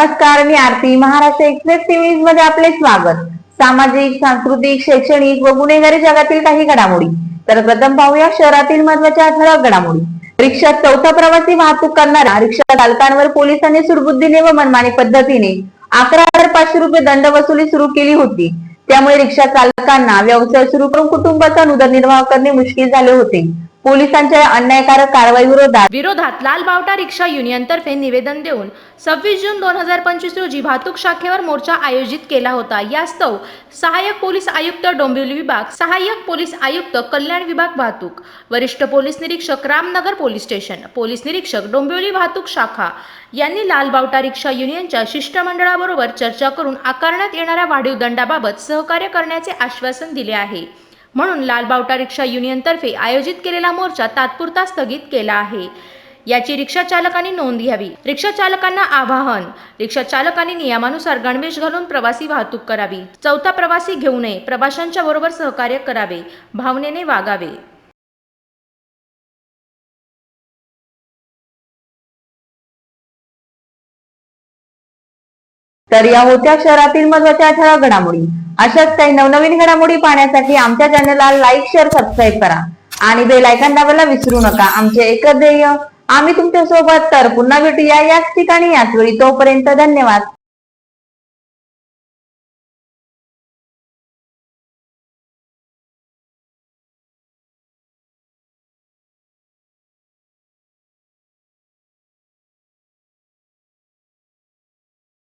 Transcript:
नमस्कार मी Aarti. Maharashtra express TV मध्ये आपले स्वागत. सामाजिक सांस्कृतिक शैक्षणिक व गुन्हेगारी जगातील काही घडामोडी. तर प्रथम पाहूया शहरातील महत्त्वाच्या ठळक घडामोडी. रिक्षात चौथा प्रवासी वाहतूक करणाऱ्या रिक्षा चालकांवर पोलिसांनी सुरबुद्धीने व मनमानी पद्धतीने अकरा हजार पाचशे रुपये दंड वसुली सुरू केली होती. त्यामुळे रिक्षा चालकांना व्यवसाय सुरू करून कुटुंबाचा उदरनिर्वाह करणे मुश्किल झाले होते. पोलिसांच्या अन्यायकारक कारवाई विरोधात विरोधात लाल बावटा रिक्षा युनियनतर्फे निवेदन देऊन सव्वीस जून दोन हजार पंचवीस रोजी वाहतूक शाखेवर मोर्चा आयोजित केला होता. यास्तव सहाय्यक पोलीस आयुक्त डोंबिवली विभाग सहाय्यक पोलीस आयुक्त कल्याण विभाग वाहतूक वरिष्ठ पोलीस निरीक्षक रामनगर पोलीस स्टेशन पोलीस निरीक्षक डोंबिवली वाहतूक शाखा यांनी लाल बावटा रिक्षा युनियनच्या शिष्टमंडळाबरोबर चर्चा करून आकारण्यात येणाऱ्या वाढीव दंडाबाबत सहकार्य करण्याचे आश्वासन दिले आहे. म्हणून लाल बावटा रिक्षा युनियनतर्फे आयोजित केलेला मोर्चा तात्पुरता स्थगित केला आहे. याची रिक्षा चालकांनी नोंद घ्यावी. रिक्षा चालकांना आवाहन रिक्षा चालकांनी नियमानुसार गणवेश घालून प्रवासी वाहतूक करावी. चौथा प्रवासी घेऊ नये प्रवाशांच्या बरोबर सहकार्य करावे भावनेने वागावे. तर या होत्या शहरातील महत्त्वाच्या ठळक घडामोडी. अशाच काही नवनवीन घडामोडी पाहण्यासाठी आमच्या चॅनलला लाईक शेअर सबस्क्राईब करा. आणि बेल आयकॉन दाबायला विसरू नका. आमचे एकच ध्येय आम्ही तुमच्यासोबत तर पुन्हा भेटूया याच ठिकाणी याच वेळी तोपर्यंत धन्यवाद.